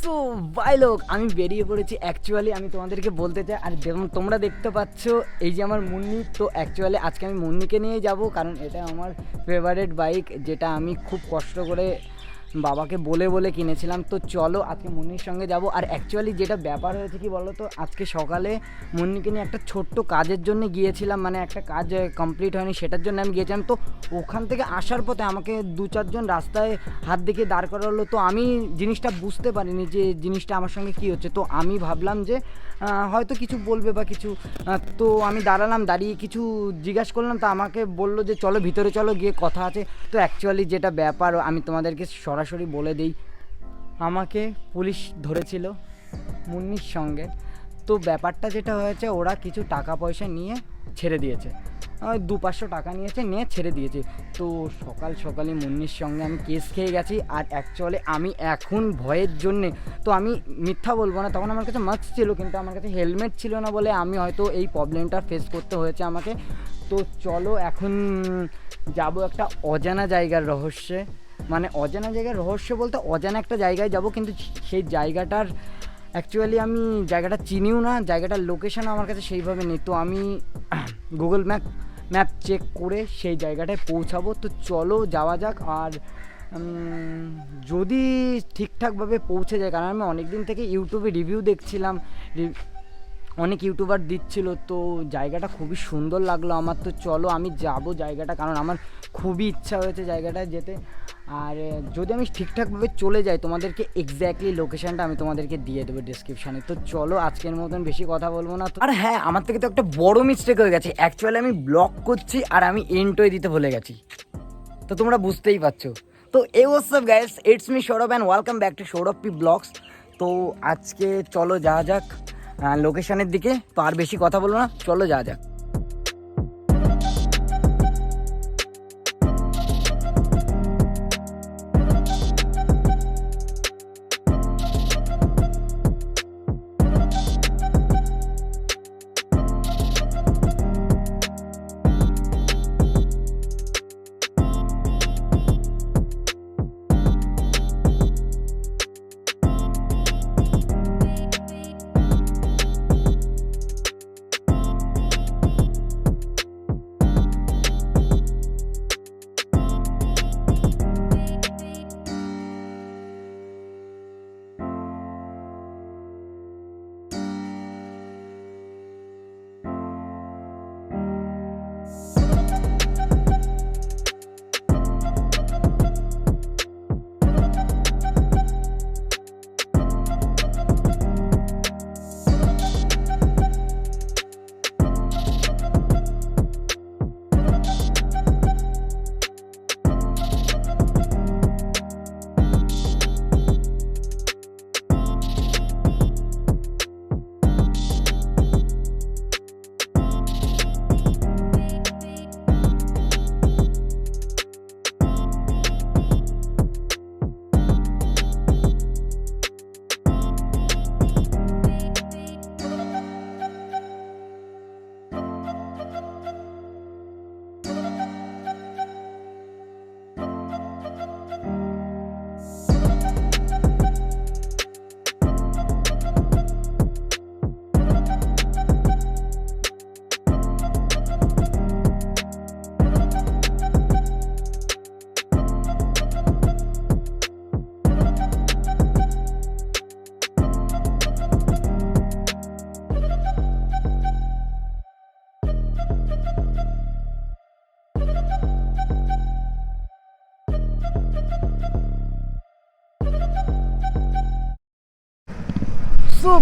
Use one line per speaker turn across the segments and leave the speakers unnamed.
So by লোক, আমি বেরিয়ে পড়েছি অ্যাকচুয়ালি আমি তোমাদেরকে বলতে চাই, আর যেমন তোমরা দেখতে পাচ্ছ, এই যে আমার মুন্নি, তো অ্যাকচুয়ালি আজকে আমি মুন্নিকে নিয়ে যাব, কারণ এটা আমার ফেভারিট বাইক যেটা আমি খুব কষ্ট করে বাবাকে বলে বলে কিনেছিলাম। তো চলো আজকে মুন্নির সঙ্গে যাব। আর অ্যাকচুয়ালি যেটা ব্যাপার হয়েছে কি বলো তো, আজকে সকালে মুন্নিকে নিয়ে একটা ছোট্ট কাজের জন্য গিয়েছিলাম। মানে একটা কাজ কমপ্লিট হয়নি, সেটার জন্য আমি গিয়েছিলাম। তো ওখান থেকে আসার পথে আমাকে দু চারজন রাস্তায় হাত দেখে দাঁড় করা হলো তো আমি জিনিসটা বুঝতে পারিনি যে জিনিসটা আমার সঙ্গে কী হচ্ছে। তো আমি ভাবলাম যে হয়তো কিছু বলবে বা কিছু তো আমি দাঁড়ালাম, দাঁড়িয়ে কিছু জিজ্ঞাসা করলাম। তো আমাকে বলল যে, চলো ভিতরে চলো, গিয়ে কথা আছে। তো অ্যাকচুয়ালি যেটা ব্যাপার, আমি তোমাদেরকে সরাসরি বলে দিই, আমাকে পুলিশ ধরেছিল মুন্নির সঙ্গে। তো ব্যাপারটা যেটা হয়েছে, ওরা কিছু টাকা পয়সা নিয়ে ছেড়ে দিয়েছে। দু পাঁচশো টাকা নিয়েছে, নিয়ে ছেড়ে দিয়েছে। তো সকাল সকালে মুন্নির সঙ্গে আমি কেস খেয়ে গেছি, আর অ্যাকচুয়ালি আমি এখন ভয়ের জন্যে, তো আমি মিথ্যা বলব না, তখন আমার কাছে মাস্ক ছিল, কিন্তু আমার কাছে হেলমেট ছিল না বলে আমি হয়তো এই প্রবলেমটা ফেস করতে হয়েছে আমাকে। তো চলো, এখন যাব একটা অজানা জায়গার রহস্যে। মানে অজানা জায়গার রহস্য বলতে অজানা একটা জায়গায় যাব, কিন্তু সেই জায়গাটার অ্যাকচুয়ালি আমি জায়গাটা চিনিও না, জায়গাটার লোকেশনও আমার কাছে সেইভাবে নেই। তো আমি গুগল ম্যাপ ম্যাপ চেক করে সেই জায়গাটায় পৌঁছাবো। তো চলো যাওয়া যাক আর যদি ঠিকঠাকভাবে পৌঁছে যায়, কারণ আমি অনেক দিন থেকে ইউটিউবে রিভিউ দেখছিলাম অনেক ইউটিউবার দিচ্ছিল, তো জায়গাটা খুবই সুন্দর লাগল আমার, তো চলো আমি যাব জায়গাটা, কারণ আমার খুবই ইচ্ছা হয়েছে জায়গাটায় যেতে। আর যদি আমি ঠিকঠাকভাবে চলে যাই, তোমাদেরকে এক্স্যাক্টলি লোকেশানটা আমি তোমাদেরকে দিয়ে দেবো ডিসক্রিপশানে তো চলো আজকের মতন বেশি কথা বলব না আর হ্যাঁ আমার থেকে তো একটা বড় মিস্টেক হয়ে গেছে। অ্যাকচুয়ালি আমি ব্লক করছি আর আমি এন্টই দিতে ভুলে গেছি। তো তোমরা বুঝতেই পারছ। তো এই what's up guys it's me Sourav and welcome back to Sourav P vlogs তো আজকে চলো যা যাক। লোকেশনের দিকে তো আর বেশি কথা বলব না। চলো যা যাক।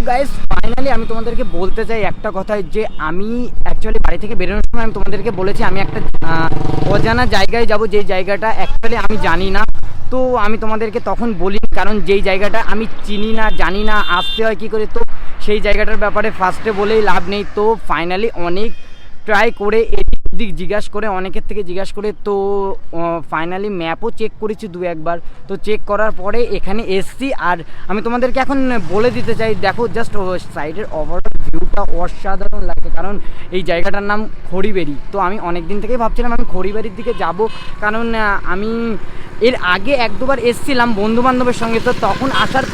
সো গাইস ফাইনালি আমি তোমাদেরকে বলতে চাই একটা কথাই যে আমি অ্যাকচুয়ালি বাড়ি থেকে বেরোনোর সময় আমি তোমাদেরকে বলেছি, আমি একটা অজানা জায়গায় যাব, যেই জায়গাটা অ্যাকচুয়ালি আমি জানি না। তো আমি তোমাদেরকে তখন বলি, কারণ যেই জায়গাটা আমি চিনি না, জানি না, আসতে হয় কী করে, তো সেই জায়গাটার ব্যাপারে ফার্স্টে বলেই লাভ নেই। তো ফাইনালি অনেক ট্রাই করে এদিক ওদিক জিজ্ঞাসা করে, অনেকের থেকে জিজ্ঞাসা করে, তো ফাইনালি ম্যাপও চেক করেছি দু একবার। তো চেক করার পরে এখানে এসছি আর আমি তোমাদেরকে এখন বলে দিতে চাই, দেখো জাস্ট সাইডের ওভারঅল ভিউটা অসাধারণ লাগে কারণ এই জায়গাটার নাম খড়িবেরি তো আমি অনেক দিন থেকেই ভাবছিলাম আমি খড়িবাড়ির দিকে যাব, কারণ আমি এর আগে এক দুবার এসছিলাম বন্ধু বান্ধবের সঙ্গে, তো তখন আসার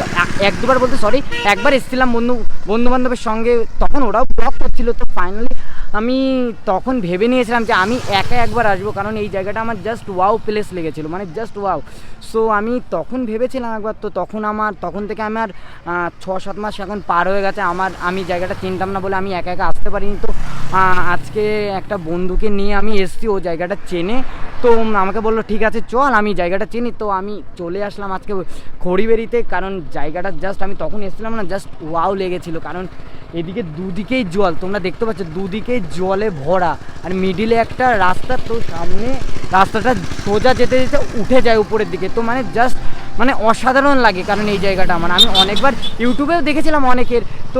এক- দুবার বলতে সরি একবার এসছিলাম বন্ধু বন্ধু বান্ধবের সঙ্গে, তখন ওরাও ব্লগ করছিল, তো ফাইনালি আমি তখন ভেবে নিয়েছিলাম যে আমি একা একবার আসব, কারণ এই জায়গাটা আমার জাস্ট ওয়াও প্লেস লেগেছিলো মানে জাস্ট ওয়াও সো আমি তখন ভেবেছিলাম একবার, তো তখন আমার, তখন থেকে আমার ছ সাত মাস এখন পার হয়ে গেছে, আমার, আমি জায়গাটা চিনতাম না বলে আমি একা একা আসতে পারিনি। তো আজকে একটা বন্ধুকে নিয়ে আমি এসছি, ও জায়গাটা চেনে তো আমাকে বলল, ঠিক আছে, চল, আমি জায়গাটা চিনি। তো আমি চলে আসলাম আজকে খড়িবেরিতে কারণ জায়গাটা জাস্ট আমি তখন এসেছিলাম না জাস্ট ওয়াও লেগেছিল। কারণ এদিকে দুদিকেই জল, তোমরা দেখতে পাচ্ছ, দুদিকেই জলে ভরা। আর মিডিলে একটা রাস্তা, তো সামনে রাস্তাটা সোজা যেতে যেতে উঠে যায় উপরের দিকে। তো মানে জাস্ট মানে অসাধারণ লাগে কারণ এই জায়গাটা আমার। আমি অনেকবার ইউটিউবেও দেখেছিলাম অনেকের। তো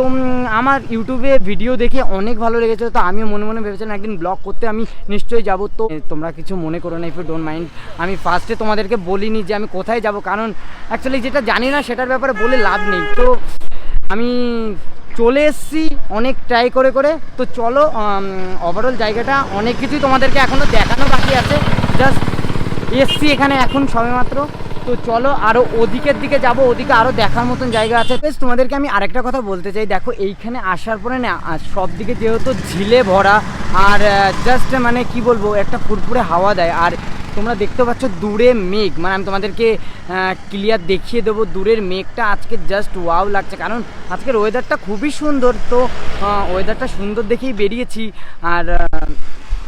আমার ইউটিউবে ভিডিও দেখে অনেক ভালো লেগেছে তো আমিও মনে মনে ভেবেছিলাম একদিন ব্লগ করতে আমি নিশ্চয়ই যাব। তো তোমরা কিছু মনে করো না ইফ ইউ ডোন্ট মাইন্ড আমি ফার্স্টে তোমাদেরকে বলিনি যে আমি কোথায় যাব, কারণ অ্যাকচুয়ালি যেটা জানি না, সেটার ব্যাপারে বলে লাভ নেই। তো, আমি চলে এসছি অনেক ট্রাই করে করে। তো চলো ওভারঅল জায়গাটা অনেক কিছুই তোমাদেরকে এখনও দেখানো বাকি আছে। জাস্ট এসছি এখানে এখন সবেমাত্র। তো চলো আরও ওদিকের দিকে যাব, ওদিকে আরও দেখার মতন জায়গা আছে। বেশ, তোমাদেরকে আমি আরেকটা কথা বলতে চাই। দেখো, এইখানে আসার পরে না সব দিকে যেহেতু ঝিলে ভরা, আর জাস্ট মানে কি বলব, একটা ফুরফুরে হাওয়া দেয়। আর তোমরা দেখতে পাচ্ছ দূরে মেঘ। মানে আমি তোমাদেরকে ক্লিয়ার দেখিয়ে দেবো দূরের মেঘটা। আজকে জাস্ট ওয়াও লাগছে। কারণ আজকের ওয়েদারটা খুবই সুন্দর। তো ওয়েদারটা সুন্দর দেখেই বেরিয়েছি। আর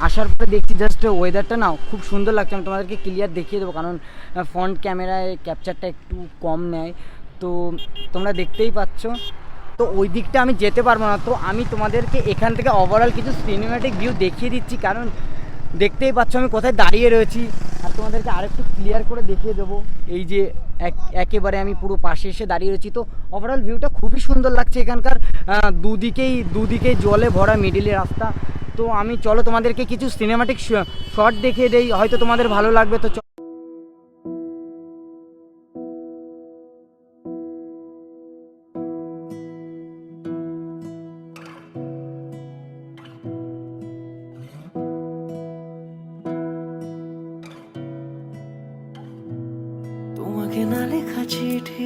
আসার পরে দেখছি জাস্ট ওয়েদারটা না খুব সুন্দর লাগছে। আমি তোমাদেরকে ক্লিয়ার দেখিয়ে দেবো, কারণ ফ্রন্ট ক্যামেরায় ক্যাপচারটা একটু কম নেয়। তো, তোমরা দেখতেই পাচ্ছ। তো ওই দিকটা আমি যেতে পারব না। তো আমি তোমাদেরকে এখান থেকে ওভারঅল কিছু সিনেম্যাটিক ভিউ দেখিয়ে দিচ্ছি, কারণ, দেখতেই পাচ্ছ আমি কোথায় দাঁড়িয়ে রয়েছি। আর তোমাদেরকে আরেকটু ক্লিয়ার করে দেখিয়ে দেবো। এই যে একেবারে আমি পুরো পাশে এসে দাঁড়িয়ে রয়েছি। তো ওভারঅল ভিউটা খুবই সুন্দর লাগছে এখানকার দুদিকেই দুদিকেই জলে ভরা মিডিলে রাস্তা। তো আমি, চলো তোমাদেরকে কিছু সিনেমাটিক শট দেখিয়ে দেই, হয়তো তোমাদের ভালো লাগবে। তো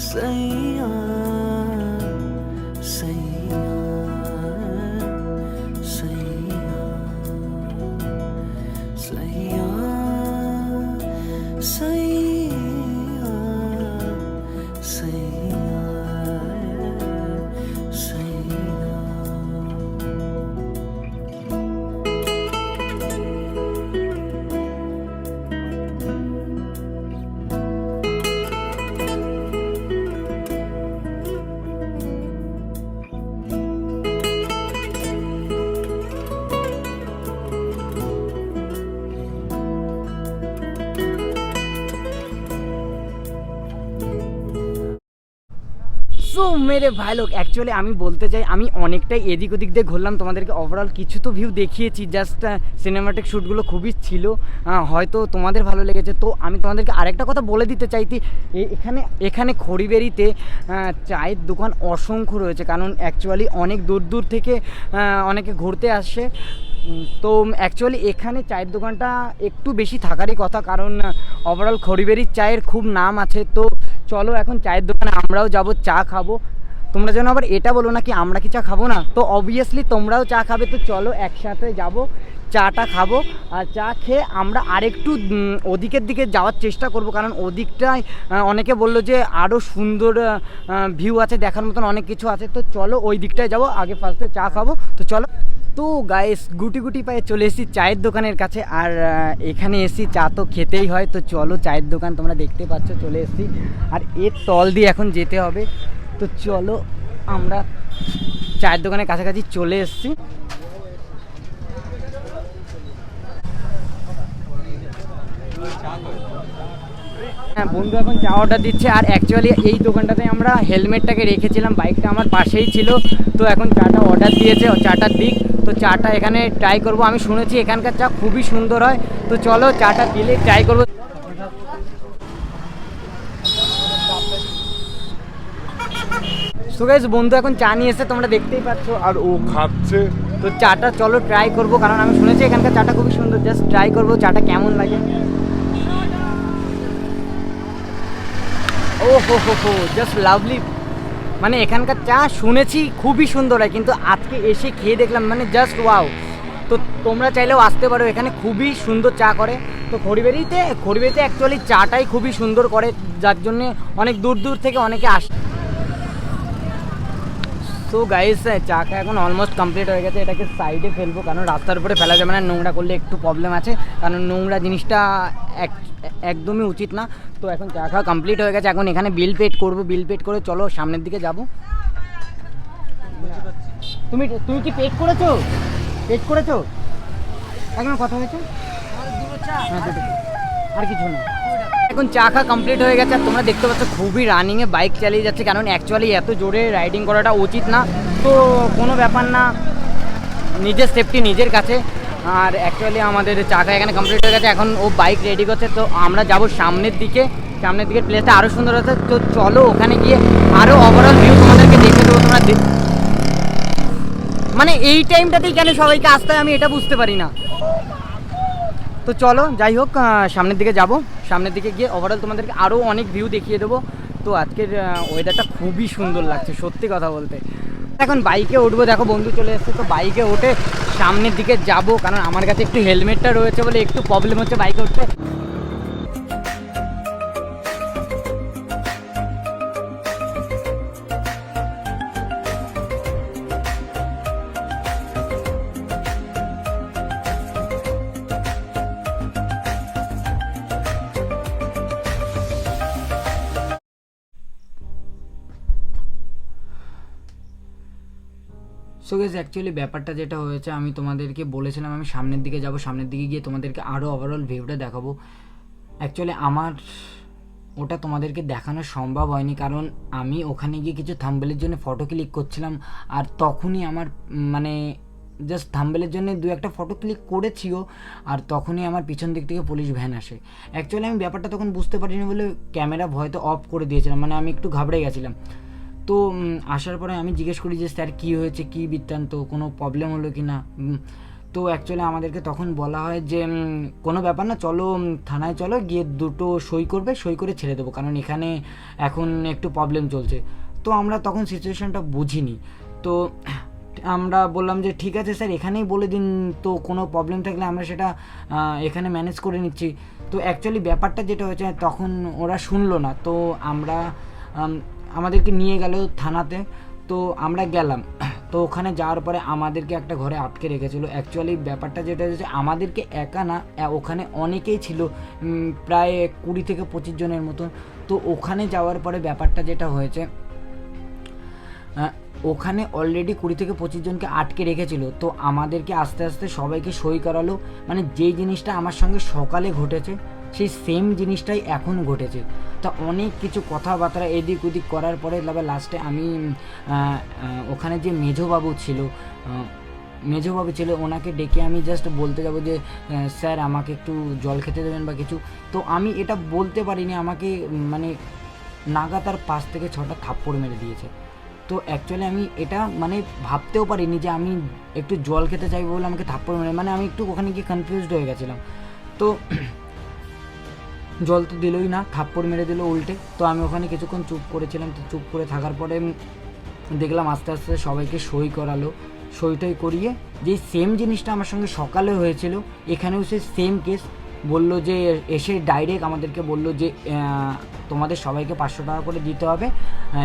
怎样？
সো মেরে ভাই লোক অ্যাকচুয়ালি আমি বলতে চাই, আমি অনেকটাই এদিক ওদিক দিয়ে ঘুরলাম, তোমাদেরকে ওভারঅল কিছু তো ভিউ দেখিয়েছি জাস্ট সিনেমাটিক শ্যুটগুলো খুবই ছিল হয়তো তোমাদের ভালো লেগেছে, তো আমি তোমাদেরকে আরেকটা কথা বলে দিতে চাইছি, এ- এখানে এখানে খড়িবেরিতে চায়ের দোকান অসংখ্য রয়েছে, কারণ অ্যাকচুয়ালি অনেক দূর দূর থেকে অনেকে ঘুরতে আসে তো অ্যাকচুয়ালি এখানে চায়ের দোকানটা একটু বেশি থাকারই কথা, কারণ ওভারঅল খড়িবেরির চায়ের খুব নাম আছে, তো চলো এখন চায়ের দোকানে আমরাও যাব, চা খাব। তোমরা যেন আবার এটা বলো না কি আমরা কি চা খাব না? তো অবভিয়াসলি তোমরাও চা খাবে, তো চলো একসাথে যাব, চাটা খাব। আর চা খেয়ে আমরা আরেকটু ওদিকের দিকে যাওয়ার চেষ্টা করব, কারণ ওদিকটায় অনেকে বলল যে আরও সুন্দর ভিউ আছে, দেখার মতন অনেক কিছু আছে। তো চলো ওই দিকটায় যাব, আগে ফার্স্টে চা খাব। তো চলো। তো গাইস গুটি গুটি পায়ে চলে এসেছি চায়ের দোকানের কাছে আর এখানে এসি চা তো খেতেই হয়। তো চলো চায়ের দোকান তোমরা দেখতে পাচ্ছ, চলে এসেছি। আর এর তল দিয়ে এখন যেতে হবে। তো চলো আমরা চায়ের দোকানের কাছাকাছি চলে এসেছি। হ্যাঁ বন্ধু এখন চা অর্ডার দিচ্ছে আর অ্যাকচুয়ালি এই দোকানটাতে আমরা হেলমেটটাকে রেখেছিলাম বাইকটা আমার পাশেই ছিল তো এখন চাটা অর্ডার দিয়েছে চাটার দিক তো চাটা এখানে ট্রাই করব। আমি শুনেছি এখানকার চা খুবই সুন্দর হয় তো চলো চাটা দিলে ট্রাই করব। সো গাইস বন্ধু এখন চা নিয়ে এসে তোমরা দেখতেই পাচ্ছ।
আর ও খাচ্ছে।
তো চাটা চলো ট্রাই করব কারণ আমি শুনেছি এখানকার চাটা খুবই সুন্দর জাস্ট ট্রাই করব চাটা কেমন লাগে। ও হো হো হো জাস্ট লাভলি মানে এখানকার চা শুনেছি খুবই সুন্দর হয়, কিন্তু আজকে এসে খেয়ে দেখলাম মানে জাস্ট ওয়াও তো তোমরা চাইলেও আসতে পারো, এখানে খুবই সুন্দর চা করে। তো খড়িবেরিতে খড়িবেরিতে অ্যাকচুয়ালি চাটাই খুবই সুন্দর করে, যার জন্যে অনেক দূর দূর থেকে অনেকে আসে। সো গাইস চাকা এখন অলমোস্ট কমপ্লিট হয়ে গেছে। এটাকে সাইডে ফেলব কারণ রাস্তার উপরে ফেলা যাবে না নোংরা করলে একটু প্রবলেম আছে। কারণ নোংরা জিনিসটা এক- একদমই উচিত না। তো এখন চাকা কমপ্লিট হয়ে গেছে। এখন এখানে বিল পেড করব। বিল পেড করে চলো সামনের দিকে যাব। তুমি তুমি কি পেড করেছ? পেড করেছ? এখন কথা হয়েছে? হ্যাঁ, আর কিছু না। এখন চাকা কমপ্লিট হয়ে গেছে। আর তোমরা দেখতে পাচ্ছ, খুবই রানিংয়ে বাইক চালিয়ে যাচ্ছে। কারণ অ্যাকচুয়ালি এত জোরে রাইডিং করাটা উচিত না। তো কোনো ব্যাপার না, নিজের সেফটি নিজের কাছে। আর অ্যাকচুয়ালি আমাদের চাকা এখানে কমপ্লিট হয়ে গেছে। এখন ও বাইক রেডি করছে। তো আমরা যাব সামনের দিকে। সামনের দিকে প্লেসটা আরও সুন্দর আছে। তো চলো ওখানে গিয়ে আরও ওভারঅল ভিউ তোমাদেরকে দেখে দেবো। তোমরা মানে এই টাইমটাতেই কেন সবাইকে আসতে হয়? আমি এটা বুঝতে পারি না। তো চলো, যাই হোক সামনের দিকে যাব। সামনের দিকে গিয়ে ওভারঅল তোমাদেরকে আরও অনেক ভিউ দেখিয়ে দেবো। তো আজকের ওয়েদারটা খুবই সুন্দর লাগছে, সত্যি কথা বলতে। এখন বাইকে উঠবো, দেখো বন্ধু চলে এসছে, তো বাইকে উঠে সামনের দিকে যাব, কারণ আমার কাছে একটু হেলমেটটা রয়েছে বলে একটু প্রবলেম হচ্ছে বাইকে উঠতে। সো গেস অ্যাকচুয়ালি ব্যাপারটা যেটা হয়েছে, আমি তোমাদেরকে বলেছিলাম, আমি সামনের দিকে যাব, সামনের দিকে গিয়ে তোমাদেরকে আরও ওভারঅল ভিউটা দেখাবো। অ্যাকচুয়ালি আমার, ওটা তোমাদেরকে দেখানো সম্ভব হয়নি, কারণ আমি ওখানে গিয়ে কিছু থাম্বেলের জন্য ফটো ক্লিক করছিলাম, আর তখনই আমার মানে জাস্ট থাম্বেলের জন্য দু একটা ফটো ক্লিক করেছিও, আর তখনই আমার পিছন দিক থেকে পুলিশ ভ্যান আসে। অ্যাকচুয়ালি আমি ব্যাপারটা তখন বুঝতে পারিনি বলে ক্যামেরা ভয়তো অফ করে দিয়েছিলাম মানে আমি একটু ঘাবড়ে গেছিলাম। তো আসার পরে আমি জিজ্ঞেস করি যে স্যার কী হয়েছে? কী বৃত্তান্ত? কোনো প্রবলেম হলো কি না তো অ্যাকচুয়ালি আমাদেরকে তখন বলা হয় যে কোনো ব্যাপার না চলো থানায় চলো গিয়ে দুটো সই করবে সই করে ছেড়ে দেবো কারণ এখানে এখন একটু প্রবলেম চলছে। তো আমরা তখন সিচুয়েশানটা বুঝিনি। তো আমরা বললাম যে ঠিক আছে স্যার এখানেই বলে দিন তো কোনো প্রবলেম থাকলে আমরা সেটা এখানে ম্যানেজ করে নিচ্ছি। তো অ্যাকচুয়ালি ব্যাপারটা যেটা হয়েছে তখন ওরা শুনলো না। তো আমরা আম, আমাদেরকে নিয়ে গেল থানাতে। তো আমরা গেলাম। তো ওখানে যাওয়ার পরে আমাদেরকে একটা ঘরে আটকে রেখেছিল। অ্যাকচুয়ালি ব্যাপারটা যেটা হচ্ছে আমাদেরকে একা না ওখানে অনেকেই ছিল প্রায় কুড়ি থেকে পঁচিশ জনের মতো তো ওখানে যাওয়ার পরে ব্যাপারটা যেটা হয়েছে ওখানে অলরেডি কুড়ি থেকে পঁচিশ জনকে আটকে রেখেছিল। তো আমাদেরকে আস্তে আস্তে সবাইকে সই করালো। মানে যেই জিনিসটা আমার সঙ্গে সকালে ঘটেছে সেই সেম জিনিসটাই এখন ঘটেছে। তা অনেক কিছু কথাবার্তা এদিক ওদিক করার পরে তবে লাস্টে আমি ওখানে যে মেজবাবু ছিল আহ, মেজবাবু ছিল ওনাকে ডেকে আমি জাস্ট বলতে যাব যে স্যার আমাকে একটু জল খেতে দেবেন বা কিছু। তো আমি এটা বলতে পারিনি আমাকে মানে নাগা তার পাশ থেকে ছটা থাপ্পড় মেরে দিয়েছে। তো অ্যাকচুয়ালি আমি এটা মানে ভাবতেও পারিনি যে আমি একটু জল খেতে চাইব বলে আমাকে থাপ্পড় মেরে মানে আমি একটু ওখানে গিয়ে কনফিউজড হয়ে গেছিলাম। তো জল তো দিলই না, থাপ্পড় মেরে দিল উল্টে। তো আমি ওখানে কিছুক্ষণ চুপ করেছিলাম, তো চুপ করে থাকার পরে দেখলাম আস্তে আস্তে সবাইকে সই করালো। সই টই করিয়ে যে সেম জিনিসটা আমার সঙ্গে সকালে হয়েছিল, এখানেও সে সেম কেস বলল যে, এসে ডাইরেক্ট আমাদেরকে বলল যে তোমাদের সবাইকে পাঁচশো টাকা করে দিতে হবে।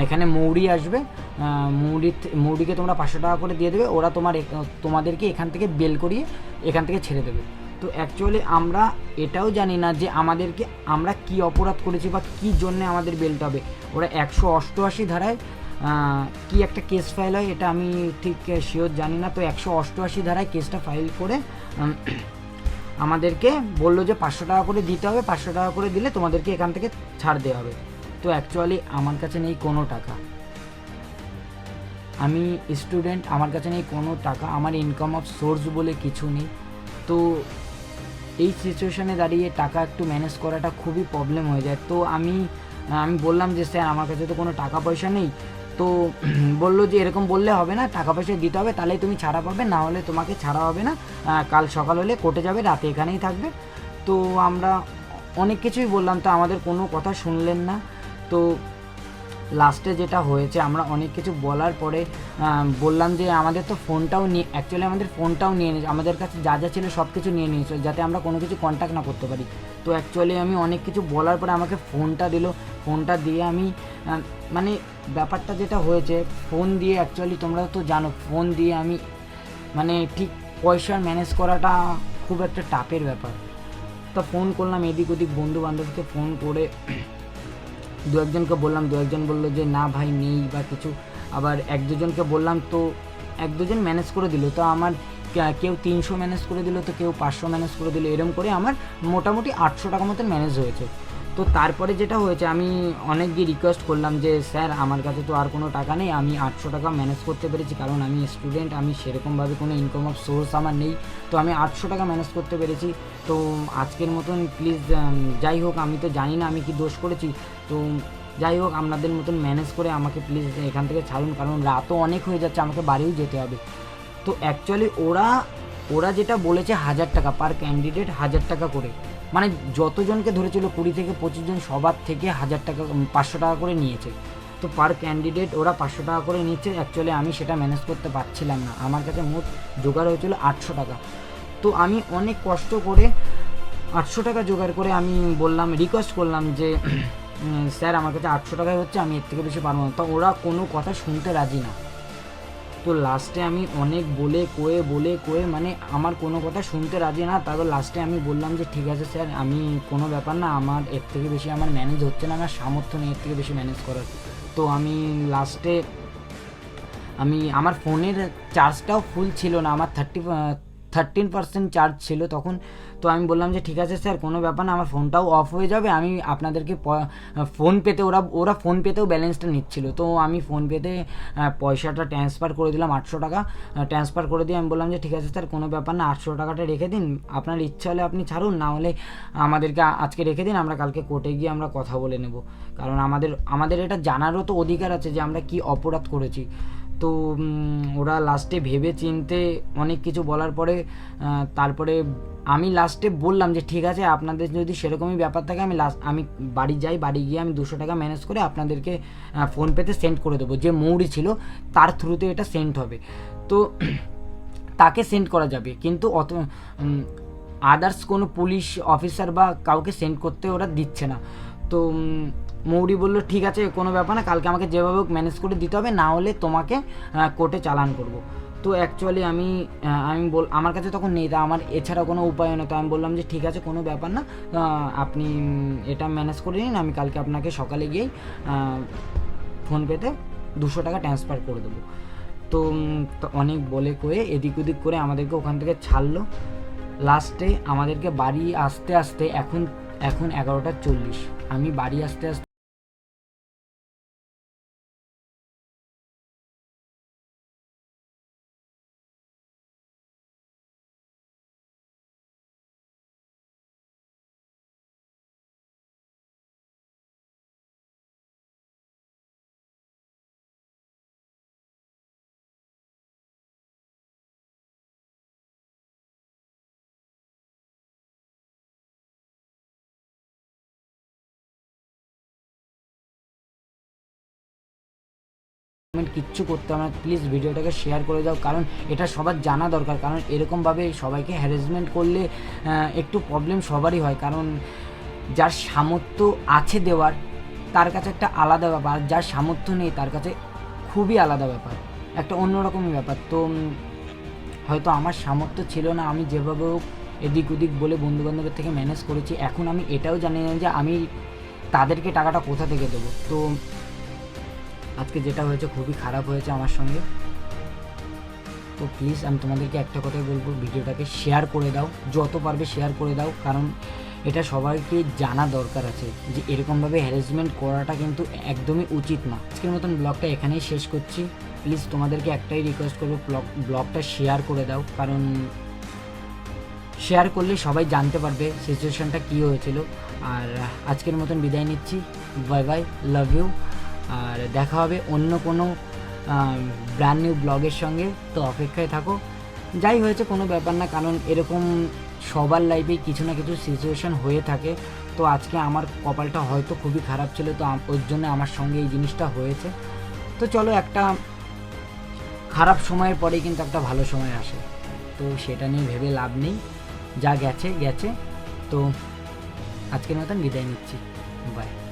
এখানে মৌরি আসবে মৌরি মৌরিকে তোমরা পাঁচশো টাকা করে দিয়ে দেবে, ওরা তোমার তোমাদেরকে এখান থেকে বেল করিয়ে এখান থেকে ছেড়ে দেবে। তো অ্যাকচুয়ালি আমরা এটাও জানি না যে আমাদেরকে আমরা কি অপরাধ করেছি বা কী জন্যে আমাদের বেলটা হবে। ওরা একশো অষ্টআশি ধারায় কি একটা কেস ফাইল হয় এটা আমি ঠিক শিওর জানি না। তো একশো অষ্টআশি ধারায় কেসটা ফাইল করে আমাদেরকে বলল যে পাঁচশো টাকা করে দিতে হবে, পাঁচশো টাকা করে দিলে তোমাদেরকে এখান থেকে ছাড় দেওয়া হবে। তো অ্যাকচুয়ালি আমার কাছে নেই কোনো টাকা। আমি স্টুডেন্ট আমার কাছে নেই কোনো টাকা, আমার ইনকাম অফ সোর্স বলে কিছু নেই। তো এই সিচুয়েশনে দাঁড়িয়ে টাকা একটু ম্যানেজ করাটা খুবই প্রবলেম হয়ে যায়। তো আমি আমি বললাম যে, স্যার, আমার কাছে তো কোনো টাকা পয়সা নেই। তো বলল যে, এরকম বললে হবে না, টাকা পয়সা দিতে হবে, তাহলেই তুমি ছাড়া পাবে, না হলে তোমাকে ছাড়া হবে না। কাল সকাল হলে কোর্টে যাবে, রাতে এখানেই থাকবে। তো আমরা অনেক কিছুই বললাম, তো আমাদের কোনো কথা শুনলেন না। তো লাস্টে যেটা হয়েছে, আমরা অনেক কিছু বলার পরে বললাম যে আমাদের তো ফোনটাও নিয়ে অ্যাকচুয়ালি আমাদের ফোনটাও নিয়ে নিয়েছে, আমাদের কাছে যা যা ছিল সব কিছু নিয়ে নিয়েছে, যাতে আমরা কোনো কিছু কন্ট্যাক্ট না করতে পারি। তো অ্যাকচুয়ালি আমি অনেক কিছু বলার পরে আমাকে ফোনটা দিল ফোনটা দিয়ে আমি মানে ব্যাপারটা যেটা হয়েছে ফোন দিয়ে অ্যাকচুয়ালি তোমরা তো জানো ফোন দিয়ে আমি মানে ঠিক পয়সা ম্যানেজ করাটা খুব একটা টাপের ব্যাপার। তো ফোন করলাম এদিক ওদিক বন্ধু বান্ধবকে ফোন করে দু একজনকে বললাম, দু একজন বলল যে, না ভাই, নেই বা কিছু। আবার এক দুজনকে বললাম, তো এক দুজন ম্যানেজ করে দিল। তো আমার কেউ তিনশো ম্যানেজ করে দিল, তো কেউ পাঁচশো ম্যানেজ করে দিল। এরম করে আমার মোটামুটি আটশো টাকা মতন ম্যানেজ হয়েছে। তো তারপরে যেটা হয়েছে, আমি অনেক গিয়ে রিকোয়েস্ট করলাম যে, স্যার, আমার কাছে তো আর কোনো টাকা নেই, আমি আটশো টাকা ম্যানেজ করতে পেরেছি, কারণ আমি স্টুডেন্ট আমি সেরকমভাবে কোনো ইনকাম অফ সোর্স আমার নেই। তো আমি আটশো টাকা ম্যানেজ করতে পেরেছি। তো আজকের মতন প্লিজ যাই হোক, আমি তো জানি না আমি কি দোষ করেছি। তো যাই হোক, আপনাদের মতন ম্যানেজ করে আমাকে প্লিজ এখান থেকে ছাড়ুন, কারণ রাতও অনেক হয়ে যাচ্ছে, আমাকে বাড়িও যেতে হবে। তো অ্যাকচুয়ালি ওরা ওরা যেটা বলেছে, হাজার টাকা পার ক্যান্ডিডেট হাজার টাকা করে। মানে যতজনকে ধরেছিল কুড়ি থেকে পঁচিশ জন সবার থেকে হাজার টাকা পাঁচশো টাকা করে নিয়েছে। তো পার ক্যান্ডিডেট ওরা পাঁচশো টাকা করে নিচ্ছে অ্যাকচুয়ালি আমি সেটা ম্যানেজ করতে পারছিলাম না। আমার কাছে মোট জোগাড় হয়েছিল আটশো টাকা। তো আমি অনেক কষ্ট করে আটশো টাকা জোগাড় করে আমি বললাম রিকোয়েস্ট করলাম যে স্যার আমার কাছে আটশো টাকায় হচ্ছে, আমি এর থেকে বেশি পারব না। তো ওরা কোনো কথা শুনতে রাজি না। তো লাস্টে আমি অনেক বলে, কয়ে বলে, কয়ে মানে আমার কোনো কথা শুনতে রাজি না। তারপর লাস্টে আমি বললাম যে, ঠিক আছে স্যার আমি কোনো ব্যাপার না, আমার এর থেকে বেশি আমার ম্যানেজ হচ্ছে না, আমার সামর্থ্য নেই এর থেকে বেশি ম্যানেজ করার। তো আমি লাস্টে আমি, আমার ফোনের চার্জটাও ফুল ছিল না, আমার থার্টি থার্টিন পার্সেন্ট চার্জ ছিল। তখন তো আমি বললাম যে, ঠিক আছে স্যার, কোনো ব্যাপার না, আমার ফোনটাও অফ হয়ে যাবে। আমি আপনাদেরকে ফোন পেতে ওরা ওরা ফোন পেতেও ব্যালেন্সটা নিচ্ছিল। তো আমি ফোন পেতে পয়সাটা ট্রান্সফার করে দিলাম আটশো টাকা। ট্রান্সফার করে দিয়ে আমি বললাম যে, ঠিক আছে স্যার, কোনো ব্যাপার না, আটশো টাকাটা রেখে দিন। আপনার ইচ্ছা হলে আপনি ছাড়ুন, না হলে আমাদেরকে আজকে রেখে দিন, আমরা কালকে কোর্টে গিয়ে আমরা কথা বলে নেব। কারণ আমাদের আমাদের এটা জানারও তো অধিকার আছে যে, আমরা কি অপরাধ করেছি। তো ওরা লাস্টে ভেবে চিনতে অনেক কিছু বলার পরে তারপরে আমি লাস্টে বললাম যে, ঠিক আছে, আপনাদের যদি সেরকমই ব্যাপার থাকে, আমি লাস্ট, আমি বাড়ি যাই, বাড়ি গিয়ে আমি দুশো টাকা ম্যানেজ করে আপনাদেরকে ফোনপেতে সেন্ড করে দেবো। যে মৌরি ছিল, তার থ্রুতে এটা সেন্ড হবে। তো, তাকে সেন্ড করা যাবে। কিন্তু অত আদার্স কোনো পুলিশ অফিসার বা কাউকে সেন্ড করতে ওরা দিচ্ছে না। তো মৌরি বলল, ঠিক আছে, কোনো ব্যাপার না, কালকে আমাকে যেভাবে হোক ম্যানেজ করে দিতে হবে, না হলে তোমাকে কোর্টে চালান করব। তো অ্যাকচুয়ালি আমি আমি বল, আমার কাছে তখন নেই, তা আমার এছাড়া কোনো উপায় নেই। তো আমি বললাম যে, ঠিক আছে, কোনো ব্যাপার না আপনি এটা ম্যানেজ করে নিন, আমি কালকে আপনাকে সকালে গিয়েই ফোনপেতে দুশো টাকা ট্রান্সফার করে দেবো। তো অনেক বলে কয়ে এদিক ওদিক করে আমাদেরকে ওখান থেকে ছাড়লো। লাস্টে আমাদেরকে বাড়ি আসতে আসতে এখন এখন এগারোটা চল্লিশ। আমি বাড়ি আসতে আসতে কমেন্ট কিচ্ছু করতে হবে না। প্লিজ ভিডিওটাকে শেয়ার করে দাও, কারণ এটা সবার জানা দরকার। কারণ এরকমভাবে সবাইকে হ্যারাসমেন্ট করলে একটু প্রবলেম সবারই হয়। কারণ যার সামর্থ্য আছে দেওয়ার, তার কাছে একটা আলাদা ব্যাপার। যার সামর্থ্য নেই, তার কাছে খুবই আলাদা ব্যাপার। একটা অন্যরকমই ব্যাপার। তো হয়তো আমার সামর্থ্য ছিল না, আমি যেভাবে এদিক ওদিক বলে বন্ধু বান্ধবের থেকে ম্যানেজ করেছি। এখন আমি এটাও জানি না যে আমি তাদেরকে টাকাটা কোথা থেকে দেবো। তো আজকে যেটা হয়েছে খুবই খারাপ হয়েছে আমার সঙ্গে। তো প্লিজ আমি তোমাদেরকে একটা কথাই বলব, ভিডিওটাকে শেয়ার করে দাও, যত পারবে শেয়ার করে দাও, কারণ এটা সবাইকে জানা দরকার আছে যে এরকমভাবে হ্যারাসমেন্ট করাটা কিন্তু একদমই উচিত না। আজকের মতন ব্লগটা এখানেই শেষ করছি। প্লিজ তোমাদেরকে একটাই রিকোয়েস্ট করব ব্লগ ব্লগটা শেয়ার করে দাও, কারণ শেয়ার করলে সবাই জানতে পারবে সিচুয়েশনটা কী হয়েছিল। আর আজকের মতন বিদায় নিচ্ছি। বাই বাই লাভ ইউ আর দেখা হবে অন্য কোনো ব্র্যান্ড নিউ ব্লগের সঙ্গে। তো অপেক্ষায় থাকো। যাই হয়েছে, কোনো ব্যাপার না, কারণ এরকম সবার লাইফেই কিছু না কিছু সিচুয়েশন হয়ে থাকে। তো আজকে আমার কপালটা হয়তো খুবই খারাপ ছিল, তো ওর জন্য আমার সঙ্গে এই জিনিসটা হয়েছে। তো চলো, একটা খারাপ সময়ের পরেই কিন্তু একটা ভালো সময় আসে। তো সেটা নিয়ে ভেবে লাভ নেই। যা গেছে গেছে। তো আজকের মতন বিদায় নিচ্ছি। বাই